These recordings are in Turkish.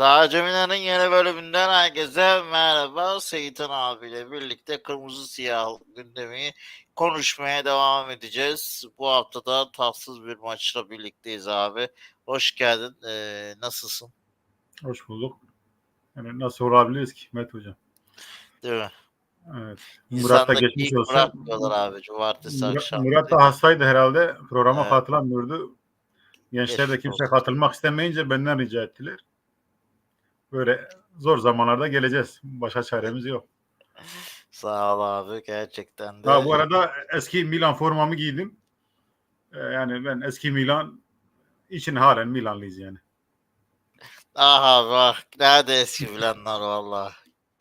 Sadece yeni bölümünden herkese merhaba. Seyitan abiyle birlikte kırmızı siyah gündemi konuşmaya devam edeceğiz. Bu hafta da tatsız bir maçla birlikteyiz abi. Hoş geldin. Ee, nasılsın? Hoş bulduk. Yani nasıl olabiliriz ki Hikmet Hocam? Değil mi? Evet. Murat da geçmiş ilk olsa. bırakmıyorlar abi. Cumartesi Murat, akşam. Murat da hastaydı herhalde. Programa Evet. katılamıyordu. Gençler de kimse olsun. katılmak istemeyince benden rica ettiler. Böyle zor zamanlarda geleceğiz. Başka çaremiz yok. Sağ ol abi. Gerçekten de. Ha, bu arada eski Milan formamı giydim. Ee, yani ben eski Milan için halen Milanlıyız yani. Aha bak. Nerede eski planlar valla.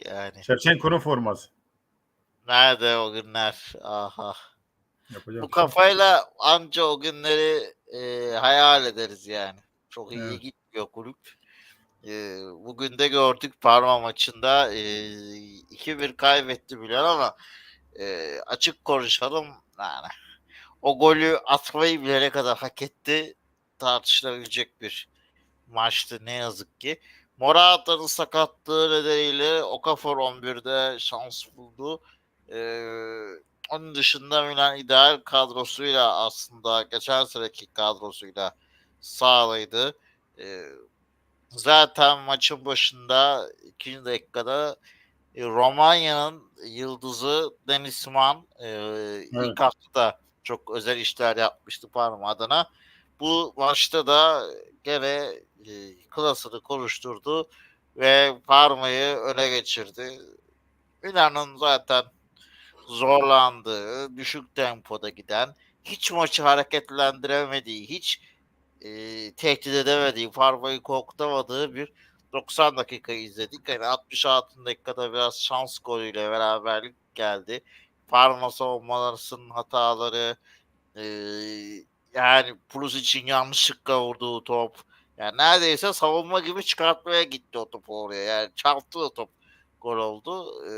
Yani. Şevçenko'nun forması. Nerede o günler? Aha. Yapacak Bu bir şey kafayla anca o günleri e, hayal ederiz yani. Çok iyi Evet. gitmiyor kulüp. E, bugün de gördük Parma maçında e, 2-1 kaybetti Milan ama e, açık konuşalım yani o golü atmayı bilene kadar hak etti tartışılabilecek bir maçtı ne yazık ki. Morata'nın sakatlığı nedeniyle Okafor 11'de şans buldu. Ee, onun dışında Milan ideal kadrosuyla aslında geçen seneki kadrosuyla sağlaydı. Ee, zaten maçın başında ikinci dakikada e, Romanya'nın yıldızı Denis Man e, ilk haftada çok özel işler yapmıştı Parma adına. Bu maçta da gene e, klasını konuşturdu ve Parma'yı öne geçirdi. Milan'ın zaten zorlandığı, düşük tempoda giden, hiç maçı hareketlendiremediği, hiç e, tehdit edemediği, Parma'yı korkutamadığı bir 90 dakika izledik. Yani 66 dakikada biraz şans golüyle beraberlik geldi. Parma savunmalarının hataları, e, yani Plus için yanlışlıkla vurduğu top. Yani neredeyse savunma gibi çıkartmaya gitti o topu oraya. Yani çarptı o top. Gol oldu. E,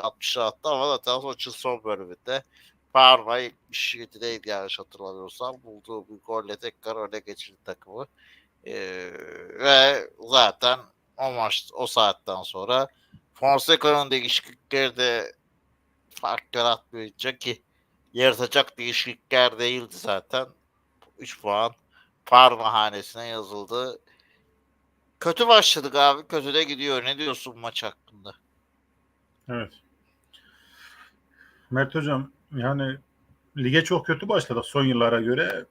66'da ama zaten maçın son bölümünde Parma 77'deydi yanlış hatırlamıyorsam. Bulduğu bir golle tekrar öne geçirdi takımı. E, ve zaten o maç o saatten sonra Fonseca'nın değişiklikleri de fark yaratmayacak ki yaratacak değişiklikler değildi zaten. 3 puan Parma hanesine yazıldı. Kötü başladık abi. Kötü de gidiyor. Ne diyorsun maç hakkında? Evet. Mert Hocam yani lige çok kötü başladık son yıllara göre.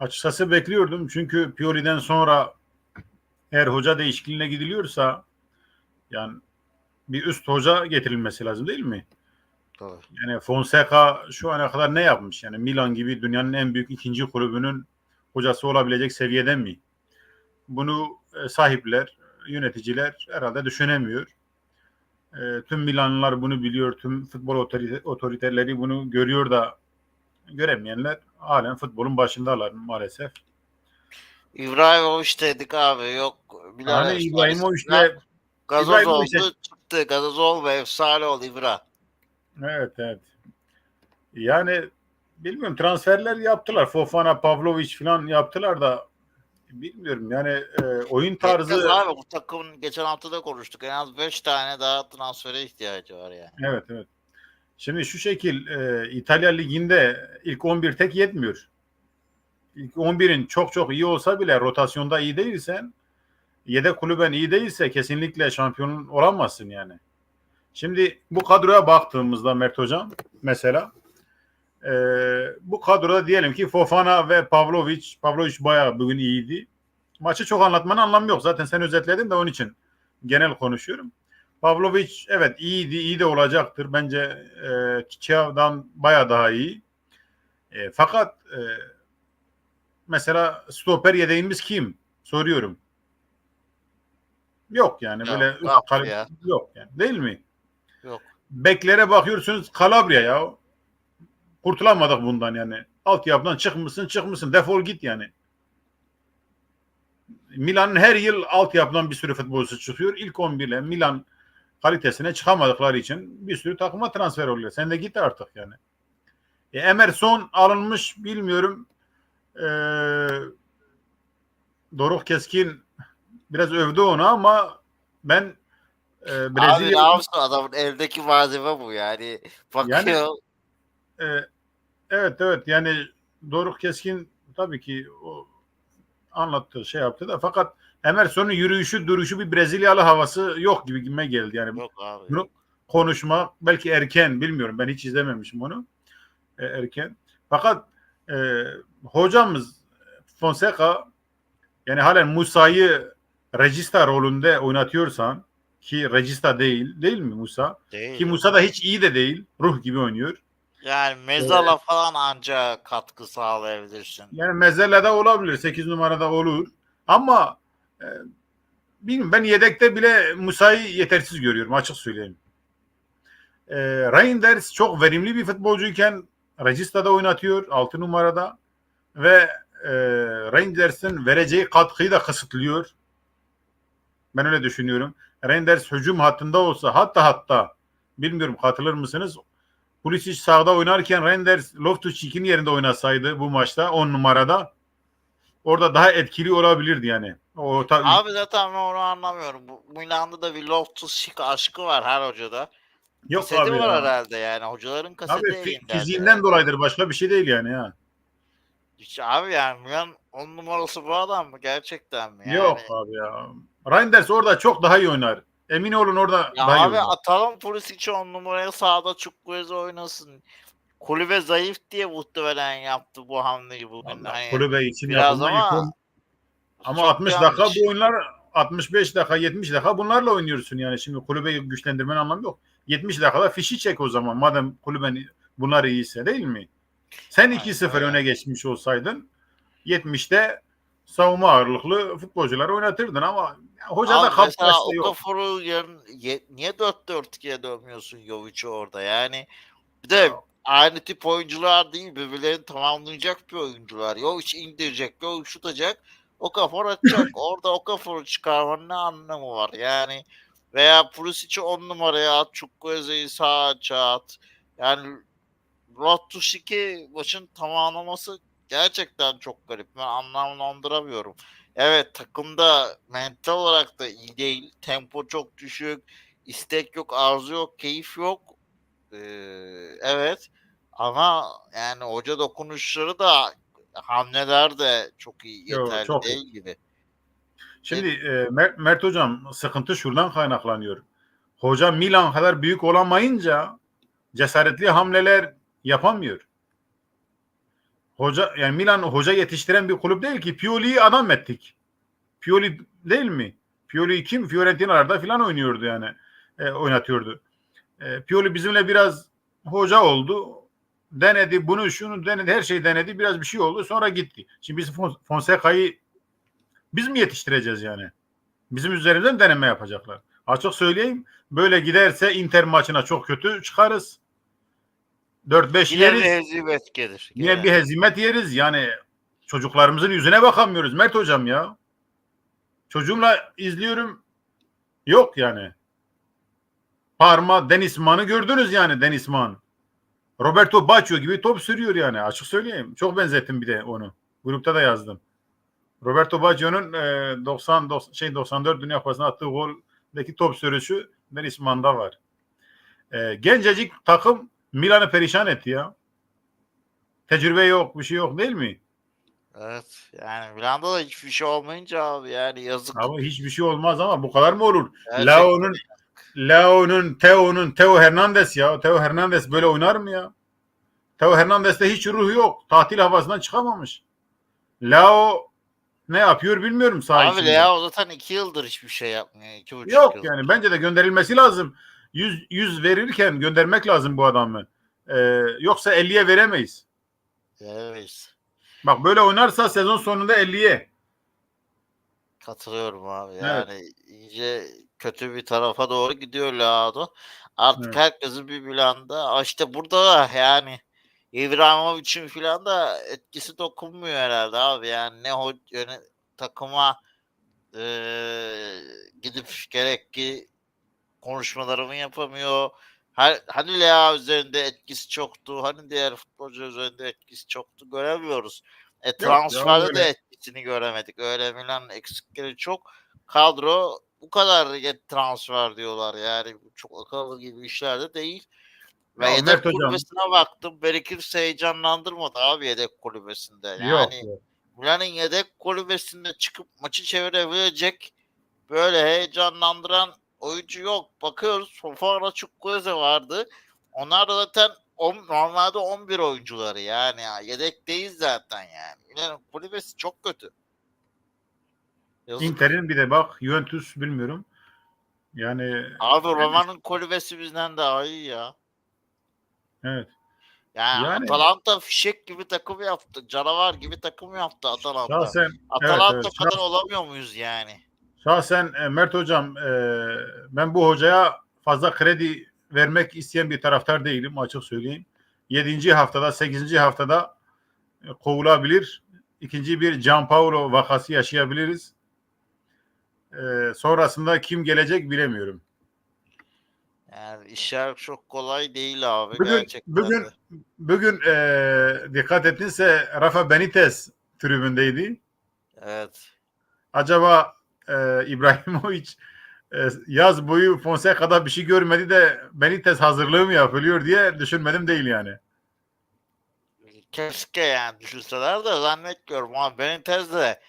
Açıkçası bekliyordum. Çünkü Pioli'den sonra eğer hoca değişikliğine gidiliyorsa yani bir üst hoca getirilmesi lazım değil mi? Tabii. Yani Fonseca şu ana kadar ne yapmış? Yani Milan gibi dünyanın en büyük ikinci kulübünün hocası olabilecek seviyede mi? Bunu e, sahipler, yöneticiler herhalde düşünemiyor. E, tüm Milanlılar bunu biliyor, tüm futbol otorite, otoriteleri bunu görüyor da göremeyenler halen futbolun başındalar maalesef. İbrahimovic dedik abi. Yok. Yani efsanesi. İbrahimovic'le Gazoz İbrahimovic'e- oldu. Çıktı. Gazoz oldu. Efsane oldu İbra. Evet evet. Yani bilmiyorum transferler yaptılar. Fofana, Pavlovic falan yaptılar da bilmiyorum yani e, oyun Tarzı... tarzı abi bu takımın geçen hafta da konuştuk. En az 5 tane daha transfere ihtiyacı var yani. evet evet. Şimdi şu şekil e, İtalya liginde ilk 11 tek yetmiyor. İlk 11'in çok çok iyi olsa bile rotasyonda iyi değilsen yedek kulüben iyi değilse kesinlikle şampiyon olamazsın yani. Şimdi bu kadroya baktığımızda Mert Hocam mesela e, bu kadroda diyelim ki Fofana ve Pavlovic Pavlovic bayağı bugün iyiydi. Maçı çok anlatmanın anlamı yok. Zaten sen özetledin de onun için genel konuşuyorum. Pavlovic evet iyiydi, iyi de olacaktır. Bence e, Kiçav'dan bayağı daha iyi. E, fakat e, mesela stoper yedeğimiz kim? Soruyorum. Yok yani Yok, böyle yok ya. yok yani değil mi? Yok. Beklere bakıyorsunuz Kalabria ya. Kurtulamadık bundan yani. Altyapıdan çıkmışsın çıkmışsın defol git yani. Milan'ın her yıl altyapıdan bir sürü futbolcusu çıkıyor. İlk 11 ile Milan kalitesine çıkamadıkları için bir sürü takıma transfer oluyor. Sen de git artık yani. E, Emerson alınmış bilmiyorum. E, Doruk Keskin biraz övdü onu ama ben e, Abi Brezilya ne yapsın adamın eldeki malzeme bu yani. Bakıyor. E, evet evet yani Doruk Keskin tabii ki o anlattığı şey yaptı da fakat Emerson'un yürüyüşü duruşu bir Brezilyalı havası yok gibi gibime geldi yani Yok abi. bunu konuşma belki erken bilmiyorum ben hiç izlememişim onu E, erken fakat e, hocamız Fonseca yani halen Musa'yı Regista rolünde oynatıyorsan ki Regista değil değil mi Musa? Değil. Ki Musa da hiç iyi de değil. Ruh gibi oynuyor. Yani mezala falan anca katkı sağlayabilirsin. Yani Mezelle'de olabilir. 8 numarada olur. Ama e, bilmiyorum ben yedekte bile Musa'yı yetersiz görüyorum açık söyleyeyim. E, Reinders çok verimli bir futbolcuyken Regista'da oynatıyor 6 numarada ve e, Reinders'in vereceği katkıyı da kısıtlıyor. Ben öyle düşünüyorum. Reinders hücum hattında olsa hatta hatta bilmiyorum katılır mısınız? Pulisic sağda oynarken Reinders Loftus-Cheek'in yerinde oynasaydı bu maçta 10 numarada orada daha etkili olabilirdi yani. O ta- Abi zaten ben onu anlamıyorum. Bu Milan'da da bir Loftus Cheek aşkı var her hocada. yok Kaseti abi var ya. herhalde yani. Hocaların kaseti Abi elinde. fiziğinden dolayıdır başka bir şey değil yani ya. Hiç abi yani Milan on numarası bu adam mı? Gerçekten mi? Yani, Yok abi ya. Reinders orada çok daha iyi oynar. Emin olun orada Ya abi oynar. atalım Pulisic'i on numaraya sağda Çukwueze oynasın. Kulübe zayıf diye muhtemelen yaptı bu hamleyi bugün. Hani Kulübe için yapılma ama Ama çok 60 dakika yanlış. bu oyunlar 65 dakika 70 dakika bunlarla oynuyorsun yani şimdi kulübeyi güçlendirmenin anlamı yok. 70 dakikada fişi çek o zaman madem kulüben bunlar iyiyse değil mi? Sen Aynen 2-0 öyle. öne geçmiş olsaydın 70'te savunma ağırlıklı futbolcuları oynatırdın ama hoca da Abi mesela kaplaştı yok. Okafor'u yarın ye- niye 4-4-2'ye dönmüyorsun Jovic'i orada yani? Bir de aynı tip oyuncular değil birbirlerini tamamlayacak bir oyuncular. Jovic indirecek, Jovic şutacak. Okafor atacak. orada Okafor'u çıkarmanın ne anlamı var yani? Veya Pulisic'i 10 numaraya at, Çukwueze'yi sağa açığa at. Yani 2 maçın tamamlaması gerçekten çok garip. Ben anlamlandıramıyorum. Evet takımda mental olarak da iyi değil. Tempo çok düşük. istek yok, arzu yok, keyif yok. Ee, evet. Ama yani hoca dokunuşları da hamleler de çok iyi, Yo, yeterli çok iyi. değil gibi. Şimdi e, Mert, Mert hocam sıkıntı şuradan kaynaklanıyor. Hoca Milan kadar büyük olamayınca cesaretli hamleler yapamıyor. Hoca yani Milan hoca yetiştiren bir kulüp değil ki. Pioli'yi adam ettik. Pioli değil mi? Pioli kim? Fiorentina'larda falan oynuyordu yani. E, oynatıyordu. E, Pioli bizimle biraz hoca oldu. Denedi bunu şunu denedi her şeyi denedi. Biraz bir şey oldu sonra gitti. Şimdi biz Fon- Fonseca'yı biz mi yetiştireceğiz yani? Bizim üzerimizden deneme yapacaklar. Açık söyleyeyim. Böyle giderse Inter maçına çok kötü çıkarız. 4-5 Yine bir yeriz. hezimet gelir. Yine bir hezimet yeriz. Yani çocuklarımızın yüzüne bakamıyoruz Mert hocam ya. Çocuğumla izliyorum. Yok yani. Parma, Denisman'ı gördünüz yani Denisman. Roberto Baggio gibi top sürüyor yani. Açık söyleyeyim. Çok benzettim bir de onu. Grupta da yazdım. Roberto Baggio'nun e, 90, 90 şey 94 Dünya Kupası'na attığı goldeki top sürüşü Denisman'da var. E, gencecik takım Milan'ı perişan etti ya. Tecrübe yok, bir şey yok değil mi? Evet. Yani Milan'da da hiçbir şey olmayınca abi yani yazık. Abi hiçbir şey olmaz ama bu kadar mı olur? Gerçekten Lao'nun Lao'nun, Teo'nun, Teo Hernandez ya. Teo Hernandez böyle oynar mı ya? Teo Hernandez'te hiç ruh yok. Tatil havasından çıkamamış. Lao ne yapıyor bilmiyorum saha Abi. Leo zaten iki yıldır hiçbir şey yapmıyor. iki buçuk Yok yıl. yani bence de gönderilmesi lazım. 100, 100 verirken göndermek lazım bu adamı. Ee, yoksa 50'ye veremeyiz. Evet. Bak böyle oynarsa sezon sonunda 50'ye. Katılıyorum abi. Evet. Yani iyice kötü bir tarafa doğru gidiyor Leao. Artık Evet. herkesin bir planda. İşte burada da yani İbrahimovic'in filan da etkisi dokunmuyor herhalde abi. Yani ne ho- yöne, takıma eee, gidip gerek ki konuşmalarımı yapamıyor. Her, hani Lea üzerinde etkisi çoktu. Hani diğer futbolcu üzerinde etkisi çoktu. Göremiyoruz. E, transferde de etkisini göremedik. Öyle Milan eksikleri çok. kadro bu kadar transfer diyorlar yani çok akıllı gibi işler de değil. Ve Ya yedek hocam- kulübesine baktım. Berikirse heyecanlandırmadı abi yedek kulübesinde. Yani Yok. yok. Milan'ın yedek kulübesinde çıkıp maçı çevirebilecek böyle heyecanlandıran oyuncu yok. Bakıyoruz Fofana Chukwueze vardı. Onlar da zaten on, normalde 11 oyuncuları yani ya. yedekteyiz zaten yani. Milan'ın kulübesi çok kötü. Yazık. Inter'in bir de bak Juventus bilmiyorum. Yani Abi Roma'nın kulübesi bizden daha iyi ya. evet. Yani, Yani- Atalanta fişek gibi takım yaptı. Canavar gibi takım yaptı Atalanta. Şahsen Atalanta evet, evet. kadar olamıyor muyuz yani? Şahsen e, Mert hocam e, ben bu hocaya fazla kredi vermek isteyen bir taraftar değilim açık söyleyeyim. 7. haftada 8. haftada e, kovulabilir. İkinci bir Gianpaolo vakası yaşayabiliriz. Sonrasında kim gelecek bilemiyorum. Yani işler çok kolay değil abi Bugün- gerçekten. bugün-. Bugün e, dikkat ettinse Rafa Benitez tribündeydi. Evet. Acaba e, İbrahimovic e, yaz boyu Fonseca'da bir şey görmedi de Benitez hazırlığı mı yapılıyor diye düşünmedim değil yani. Keşke yani düşünseler de zannetmiyorum ama Benitez de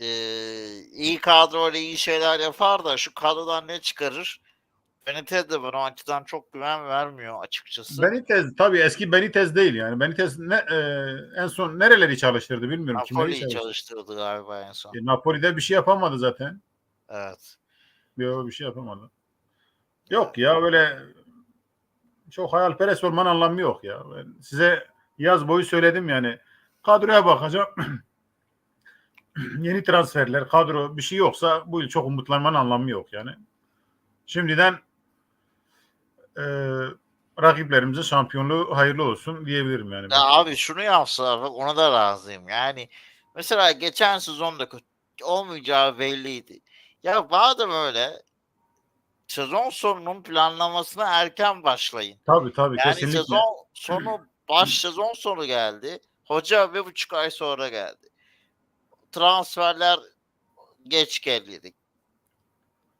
e, iyi kadroyla iyi şeyler yapar da şu kadrodan ne çıkarır? Benitez de bana o açıdan çok güven vermiyor açıkçası. Benitez tabii eski Benitez değil yani. Benitez ne, e, en son nereleri çalıştırdı bilmiyorum. Napoli'yi çalıştırdı. çalıştırdı galiba en son. E, Napoli'de bir şey yapamadı zaten. Evet. Yok bir şey yapamadı. Yok ya böyle çok hayalperest olmanın anlamı yok ya. Ben size yaz boyu söyledim yani. Kadroya bakacağım. Yeni transferler, kadro bir şey yoksa bu yıl çok umutlanmanın anlamı yok yani. Şimdiden e, rakiplerimize şampiyonluğu hayırlı olsun diyebilirim yani. Ya abi şunu yapsalar bak ona da razıyım. Yani mesela geçen sezonda olmayacağı belliydi. Ya madem öyle sezon sonunun planlamasına erken başlayın. Tabii tabii Yani kesinlikle. sezon sonu baş sezon sonu geldi. Hoca bir buçuk ay sonra geldi. Transferler geç geldi.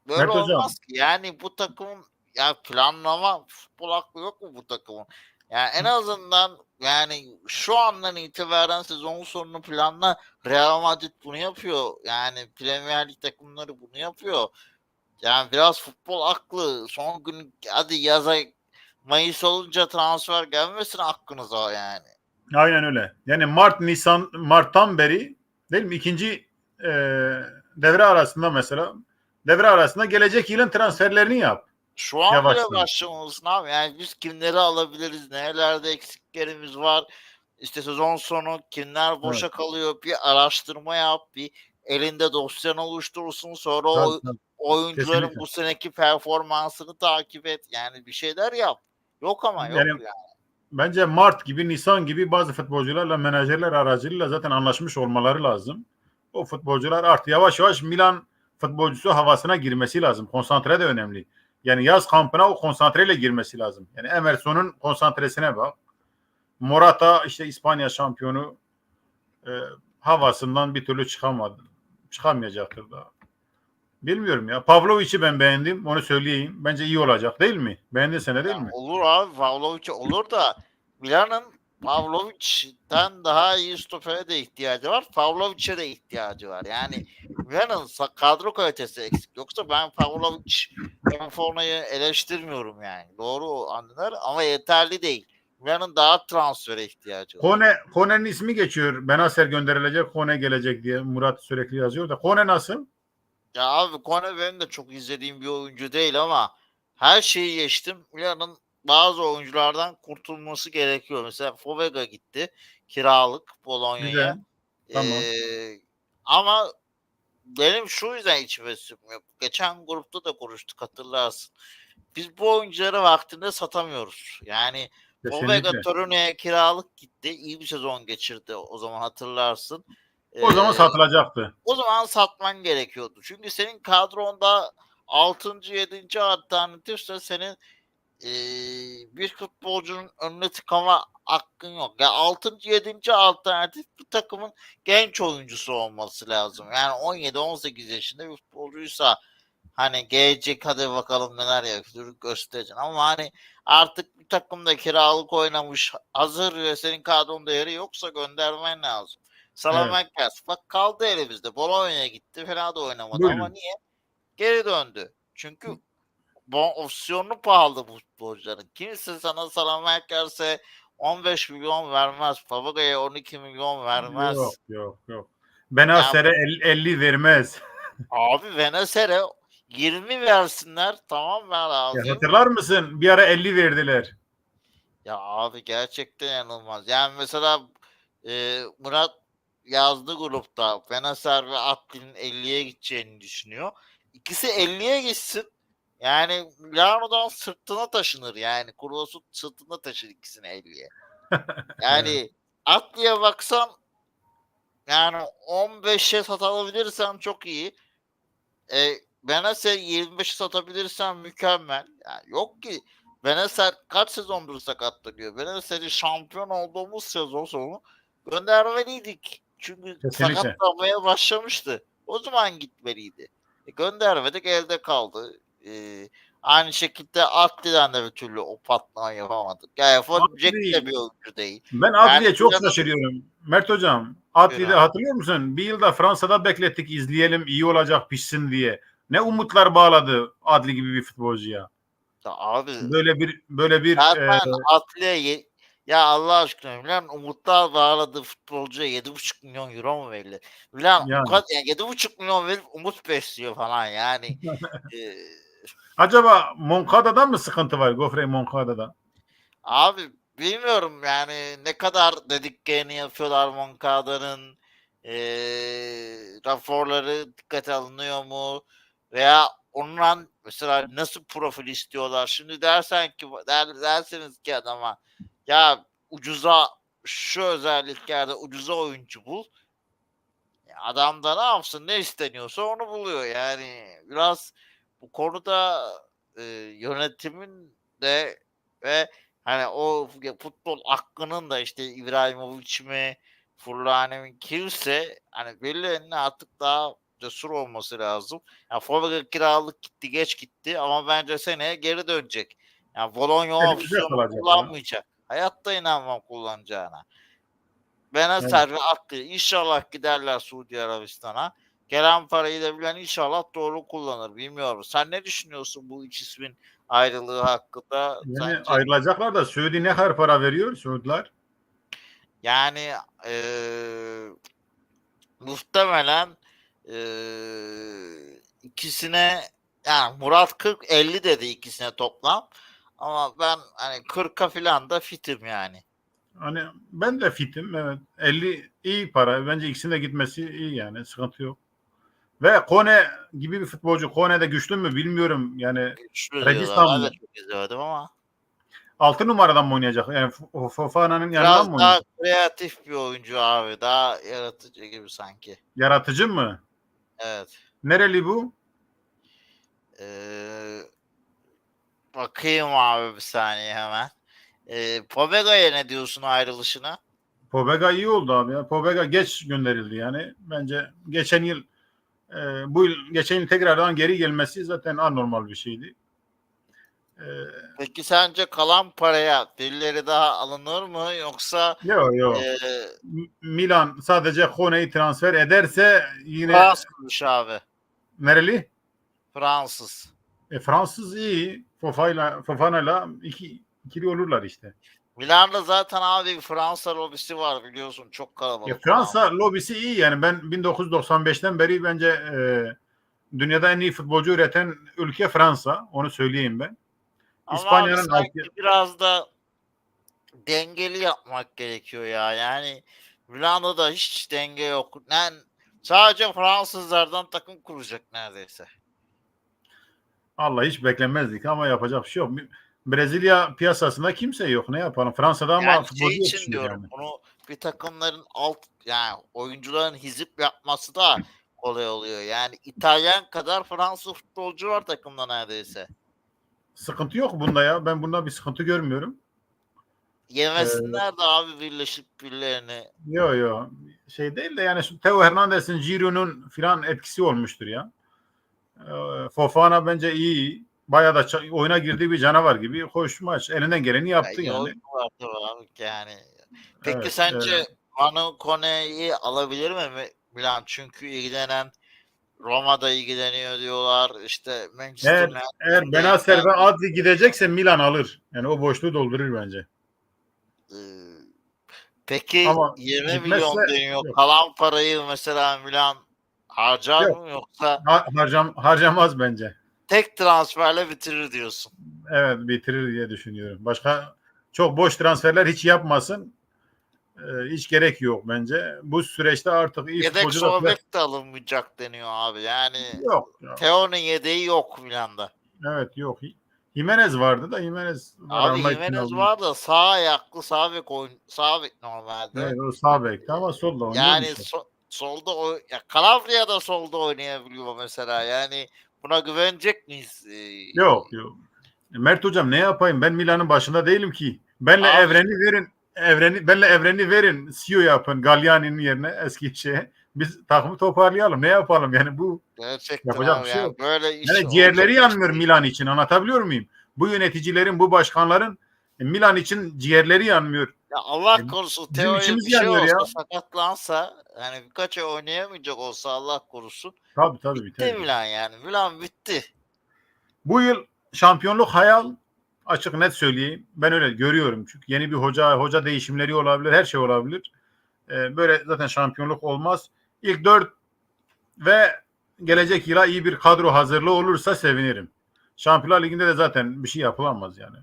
Böyle Mert hocam. olmaz ki. Yani bu takımın ya planlama futbol aklı yok mu bu takımın? Yani en azından yani şu andan itibaren sezon sonunu planla Real Madrid bunu yapıyor. Yani Premier Lig takımları bunu yapıyor. Yani biraz futbol aklı. Son gün hadi yaza Mayıs olunca transfer gelmesin aklınıza yani. Aynen öyle. Yani Mart, Nisan, Mart'tan beri değil mi? İkinci e, devre arasında mesela devre arasında gelecek yılın transferlerini yap. Şu an Yavaştan. bile başlamalısın abi. Yani biz kimleri alabiliriz? Nerelerde eksiklerimiz var? İşte sezon sonu kimler boşa kalıyor? Bir araştırma yap. Bir elinde dosyanı oluşturursun. Sonra o oyuncuların kesinlikle. bu seneki performansını takip et. Yani bir şeyler yap. Yok ama yok Yani- yani. Bence Mart gibi, Nisan gibi bazı futbolcularla menajerler aracılığıyla zaten anlaşmış olmaları lazım. O futbolcular artık yavaş yavaş Milan futbolcusu havasına girmesi lazım. Konsantre de önemli. Yani yaz kampına o konsantreyle girmesi lazım. Yani Emerson'un konsantresine bak. Morata işte İspanya şampiyonu e, havasından bir türlü çıkamadı. Çıkamayacaktır da. Bilmiyorum ya. Pavlovic'i ben beğendim. Onu söyleyeyim. Bence iyi olacak değil mi? Beğendin sen de değil Ya mi? olur abi Pavlovic olur da Milan'ın Pavlovic'den daha iyi stopere de ihtiyacı var. Pavlovic'e de ihtiyacı var. Yani Milan'ın sa- kadro kalitesi eksik. Yoksa ben Pavlovic Enforna'yı eleştirmiyorum yani. Doğru anlar ama yeterli değil. Milan'ın daha transfere ihtiyacı var. Kone, Kone'nin ismi geçiyor. Benaser gönderilecek, Kone gelecek diye Murat sürekli yazıyor da. Kone nasıl? Ya abi Kone benim de çok izlediğim bir oyuncu değil ama her şeyi geçtim. Milan'ın bazı oyunculardan kurtulması gerekiyor. Mesela Fovega gitti. Kiralık Bolonya'ya. Güzel. Tamam. Ee, ama benim şu yüzden içime sinmiyor. Geçen grupta da konuştuk hatırlarsın. Biz bu oyuncuları vaktinde satamıyoruz. Yani Fovega Kesinlikle. Torino'ya kiralık gitti. İyi bir sezon geçirdi o zaman hatırlarsın. O zaman satılacaktı. o zaman satman gerekiyordu. Çünkü senin kadronda 6. 7. alternatifse senin eee, bir futbolcunun önüne tıkama hakkın yok. Ya 6. 7. alternatif bir takımın genç oyuncusu olması lazım. Yani 17-18 yaşında bir futbolcuysa hani gelecek hadi bakalım neler yapıyor göstereceksin. Ama hani artık bir takımda kiralık oynamış hazır ve senin kadronda yeri yoksa göndermen lazım. Salamankas bak kaldı elimizde. Bolonya'ya gitti fena da oynamadı Buyurun. ama niye? Geri döndü. Çünkü bu opsiyonu pahalı bu futbolcuların. Kimse sana Salamankas'e 15 milyon vermez. Fabregas'a 12 milyon vermez. Yok yok yok. Benacer'e el- 50 vermez. Abi Veneser'e 20 versinler tamam ben Ya razıyım. hatırlar mısın? Bir ara 50 verdiler. Ya abi gerçekten yanılmaz. Yani mesela e, Murat yazdı grupta Benaser ve Atli'nin 50'ye gideceğini düşünüyor. İkisi 50'ye gitsin. Yani Milano'dan sırtına taşınır yani. Kurvasut sırtına taşır ikisini 50'ye. Yani Atli'ye baksan yani 15'e satabilirsen çok iyi. E, Benaser 25'e satabilirsen mükemmel. Yani yok ki Benaser kaç sezondur sakatlanıyor. Benaser'i şampiyon olduğumuz sezon sonu göndermeliydik. Çünkü Kesinlikle. sakatlanmaya başlamıştı. O zaman gitmeliydi. E, göndermedik elde kaldı. E, aynı şekilde Atli'den de bir türlü o patlama yapamadık. Yani Atli- de bir oyuncu değil. Ben Adli'ye Yani çok şaşırıyorum. Mert hocam, Adli'de hatırlıyor musun? Bir yılda Fransa'da beklettik izleyelim iyi olacak pişsin diye. Ne umutlar bağladı Adli gibi bir futbolcuya. Ya abi Böyle bir böyle bir Zaten e, Atli'ye ye- ya Allah aşkına Milan umutlar bağladığı futbolcuya 7,5 milyon euro mu verilir? Milan Yani. yani. kadar, yani 7,5 milyon verip umut besliyor falan yani. Ee, acaba Moncada'dan mı sıkıntı var? Gofre Moncada'da. abi bilmiyorum yani ne kadar dediklerini yapıyorlar Moncada'nın ee, raporları dikkate alınıyor mu? Veya onunla mesela nasıl profil istiyorlar? Şimdi dersen ki der, derseniz ki adama ya ucuza şu özelliklerde ucuza oyuncu bul. Ya Adam da ne yapsın ne isteniyorsa onu buluyor. Yani biraz bu konuda e, yönetimin de ve hani o futbol hakkının da işte İbrahimovic mi Furlani mi kimse hani birilerinin artık daha cesur olması lazım. Yani Fabregas kiralık gitti geç gitti ama bence seneye geri dönecek. Yani Bologna opsiyonu kalacak ya. kullanmayacak. Hayatta inanmam kullanacağına. Benacer ve Akli inşallah giderler Suudi Arabistan'a. Gelen parayı da bilen inşallah doğru kullanır. Bilmiyorum. Sen ne düşünüyorsun bu üç ismin ayrılığı hakkında? Yani Sence- ayrılacaklar da Suudi ne kadar para veriyor Suudiler? Yani eee, muhtemelen eee, ikisine yani Murat 40 50 dedi ikisine toplam. Ama ben hani 40'a falan da fitim yani. Hani ben de fitim evet. 50 iyi para. Bence ikisinin de gitmesi iyi yani. Sıkıntı yok. Ve Kone gibi bir futbolcu. Kone de güçlü mü bilmiyorum. Yani Güçlü Registan diyorlar. Ben çok izlemedim ama. 6 numaradan mı oynayacak? Yani F- Fofana'nın yanından Biraz mı daha oynayacak? kreatif bir oyuncu abi. Daha yaratıcı gibi sanki. Yaratıcı mı? Evet. Nereli bu? Ee, bakayım abi bir saniye hemen. Ee, Pobega'ya ne diyorsun ayrılışına? Pobega iyi oldu abi ya. Pobega geç gönderildi yani. Bence geçen yıl e, bu yıl geçen yıl tekrardan geri gelmesi zaten anormal bir şeydi. E, Peki sence kalan paraya birileri daha alınır mı yoksa yok yok. e, Milan sadece Kone'yi transfer ederse yine Fransızmış abi. nereli? Fransız. E, Fransız iyi. Fofana'yla iki ikili olurlar işte. Milan'da zaten abi Fransa lobisi var biliyorsun çok kalabalık. E, Fransa lobisi iyi yani ben 1995'ten beri bence e, dünyada en iyi futbolcu üreten ülke Fransa. Onu söyleyeyim ben. İspanya'nın abi altı- biraz da dengeli yapmak gerekiyor ya. Yani Milano'da hiç denge yok. Yani sadece Fransızlardan takım kuracak neredeyse. Allah hiç beklemezdik ama yapacak bir şey yok. Brezilya piyasasında kimse yok. Ne yapalım? Fransa'da ama Yani futbolcu şey için diyorum yani. bunu bir takımların alt yani oyuncuların hizip yapması da kolay oluyor. Yani İtalyan kadar Fransız futbolcu var takımda neredeyse. Sıkıntı yok bunda ya. Ben bunda bir sıkıntı görmüyorum. Yemesinler de abi birleşip birilerini. Yo yo şey değil de yani Teo Hernandez'in Giroud'un filan etkisi olmuştur ya. Ee, Fofana bence iyi. Bayağı da oyuna girdiği bir canavar gibi. Hoş maç. Elinden geleni yaptı Ya, yani. yol var tabii abi yani. Peki Evet, sence evet. Manu Kone'yi alabilir mi Mi- Milan? Çünkü ilgilenen Roma'da ilgileniyor diyorlar. İşte Manchester Eğer, United- eğer Benacer ve Adli gidecekse Milan alır. Yani o boşluğu doldurur bence. Ee, Peki Ama 20 gitmezse- milyon deniyor. yok. Kalan parayı mesela Milan harcar Yok. mı yoksa Ha- harcam, harcamaz bence. Tek transferle bitirir diyorsun? Evet bitirir diye düşünüyorum. Başka çok boş transferler hiç yapmasın. Ee, hiç gerek yok bence. Bu süreçte artık iyi Yedek sol de alınmayacak deniyor abi. Yani yok. yok. Teo'nun yedeği yok Milan'da. Evet yok. Jimenez vardı da Jimenez Abi Jimenez var da sağ ayaklı sağ bek oyun sağ bek normalde. Evet, o sağ bekti ama solda oynuyor. yani so- solda o ya Calabria da solda oynayabiliyor mesela. Yani buna güvenecek miyiz? Ee, Yok yok. Mert hocam ne yapayım? Ben Milan'ın başında değilim ki. Benle Abi- evreni verin. Evreni benle evreni verin. CEO yapın Galliani'nin yerine eski şeye. Biz takımı toparlayalım. Ne yapalım yani bu Gerçekten Yapacak bir şey yani yok. böyle iş yani ciğerleri yanmıyor değil. Milan için. Anlatabiliyor muyum? Bu yöneticilerin, bu başkanların e, Milan için ciğerleri yanmıyor. Ya Allah Bizim korusun bizim Teo'ya bir şey yanıyor olsa ya. sakatlansa yani birkaç ay oynayamayacak olsa Allah korusun. Tabii tabii Bitti biter. Milan yani. Milan bitti. Bu yıl şampiyonluk hayal açık net söyleyeyim. Ben öyle görüyorum. Çünkü yeni bir hoca, hoca değişimleri olabilir, her şey olabilir. Ee, böyle zaten şampiyonluk olmaz. İlk dört ve gelecek yıla iyi bir kadro hazırlığı olursa sevinirim. Şampiyonlar Ligi'nde de zaten bir şey yapılamaz yani.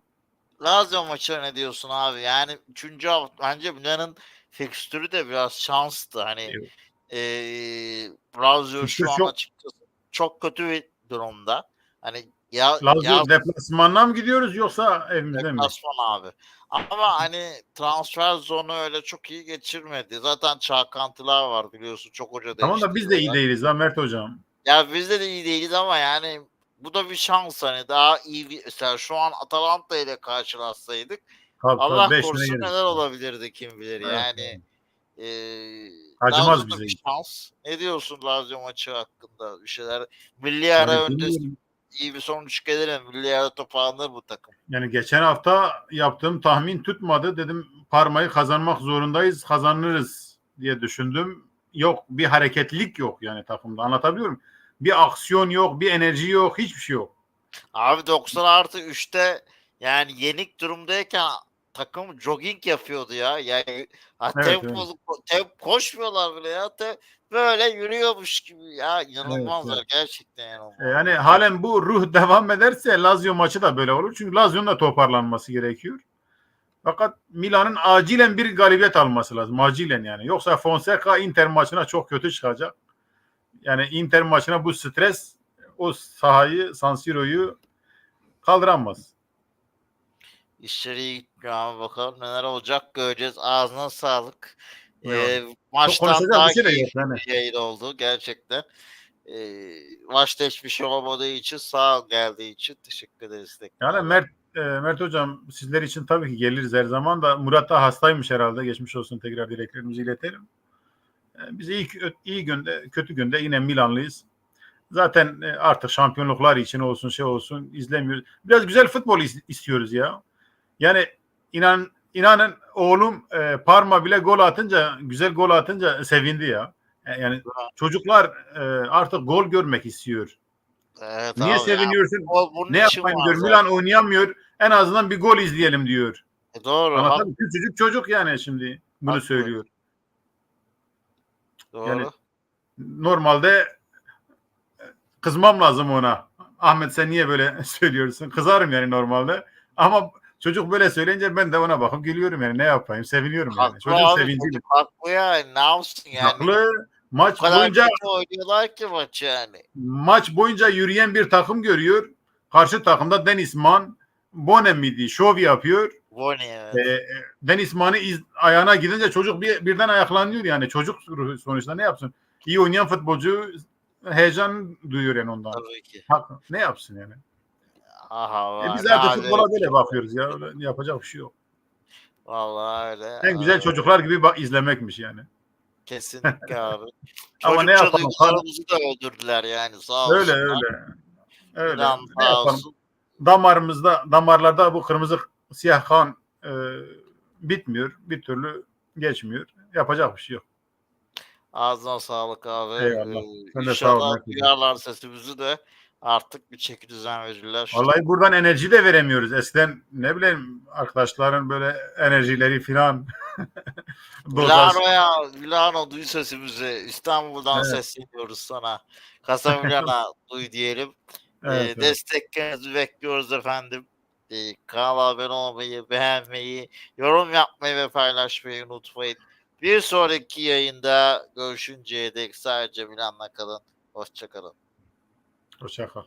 Lazio maçı ne diyorsun abi? Yani 3. hafta bence Milan'ın fikstürü de biraz şanstı. Hani Evet. eee Lazio şu an açıkçası çok kötü bir durumda. Hani ya Lazio ya deplasmanına mı gidiyoruz yoksa evimizde mi? deplasman abi. Ama hani transfer zonu öyle çok iyi geçirmedi. Zaten çalkantılar var biliyorsun. Çok hoca Tamam da biz de iyi değiliz ha Mert hocam. Ya biz de iyi değiliz ama yani bu da bir şans hani daha iyi bir mesela şu an Atalanta ile karşılaşsaydık Tabii, Allah tabii, korusun neler olabilirdi kim bilir Evet, yani. Eee Acımaz bize. bir şans. Ne diyorsun Lazio maçı hakkında bir şeyler? Milli ara Yani öncesi iyi bir sonuç gelir mi? Milli ara toparlanır bu takım. Yani geçen hafta yaptığım tahmin tutmadı. Dedim Parma'yı kazanmak zorundayız, kazanırız diye düşündüm. Yok bir hareketlilik yok yani takımda. Anlatabiliyor muyum? Bir aksiyon yok, bir enerji yok, hiçbir şey yok. Abi 90 artı 3'te yani yenik durumdayken takım jogging yapıyordu ya. Yani ha, Evet, tempo, temp koşmuyorlar bile ya. Te, böyle yürüyormuş gibi ya. İnanılmazlar evet. gerçekten yani. E, Yani halen bu ruh devam ederse Lazio maçı da böyle olur. Çünkü Lazio'nun da toparlanması gerekiyor. Fakat Milan'ın acilen bir galibiyet alması lazım. Acilen yani. Yoksa Fonseca Inter maçına çok kötü çıkacak. Yani Inter maçına bu stres o sahayı, San Siro'yu kaldıramaz. İşleri iyi gitmiyor abi bakalım neler olacak göreceğiz. Ağzına sağlık. Ee, maçtan daha şey keyifli yani. yayın oldu gerçekten. Ee, maçta hiçbir şey olmadığı için sağ ol geldiği için teşekkür ederiz. tekrar. Yani Mert e, Mert hocam sizler için tabii ki geliriz her zaman da Murat da hastaymış herhalde. Geçmiş olsun tekrar dileklerimizi iletelim. E, Biz iyi iyi günde kötü günde yine Milanlıyız. Zaten e, artık şampiyonluklar için olsun şey olsun izlemiyoruz. Biraz güzel futbol is- istiyoruz ya. Yani inan inanın oğlum e, Parma bile gol atınca güzel gol atınca sevindi ya. E, Yani çocuklar e, artık gol görmek istiyor. Evet Niye seviniyorsun? bunun Ne yapayım diyor. zaten. Milan oynayamıyor. En azından bir gol izleyelim diyor. E, doğru. Ama tabii küçücük çocuk yani şimdi bunu Haklı. söylüyor. Doğru. yani- Normalde e, kızmam lazım ona. Ahmet sen niye böyle söylüyorsun? Kızarım yani normalde. Ama çocuk böyle söyleyince ben de ona bakıp gülüyorum yani ne yapayım? Seviniyorum yani. Haklı Çocuk abi, çocuk haklı yani. Ne yapsın yani? Haklı. Maç boyunca oynuyorlar ki maç yani. maç boyunca yürüyen bir takım görüyor. Karşı takımda Deniz Man, Bonem miydi? Şov yapıyor. Boni evet. E, Deniz Man'ı iz- ayağına gidince çocuk bir, birden ayaklanıyor yani. Çocuk sonuçta ne yapsın? İyi oynayan futbolcu heyecan duyuyor yani ondan. Tabii ki. Hak- ne yapsın yani? Aha E biz artık futbola böyle bakıyoruz ya. Öyle yapacak bir şey yok. Vallahi öyle. En güzel çocuklar gibi bak izlemekmiş yani. Kesinlikle abi. Ama ne yapalım, duygularımızı da öldürdüler yani sağ Öyle olsunlar. öyle. Öyle. İnan Ne yapalım? Damarımızda, damarlarda bu kırmızı siyah kan e, bitmiyor. Bir türlü geçmiyor. Yapacak bir şey yok. Ağzına sağlık abi. Eyvallah. Ee, İnşallah duyarlar sesimizi de artık bir çeki düzen verirler. Vallahi buradan enerji de veremiyoruz. Eskiden ne bileyim arkadaşların böyle enerjileri filan. Milano'ya, Milano duy sesimizi. İstanbul'dan Evet. sesleniyoruz sana. Kasa Milano duy diyelim. Ee, Evet, evet. Desteklerinizi bekliyoruz efendim. Ee, kanala abone olmayı, beğenmeyi, yorum yapmayı ve paylaşmayı unutmayın. Bir sonraki yayında görüşünceye dek sadece Milan'la kalın. Hoşçakalın. Hoşça kal.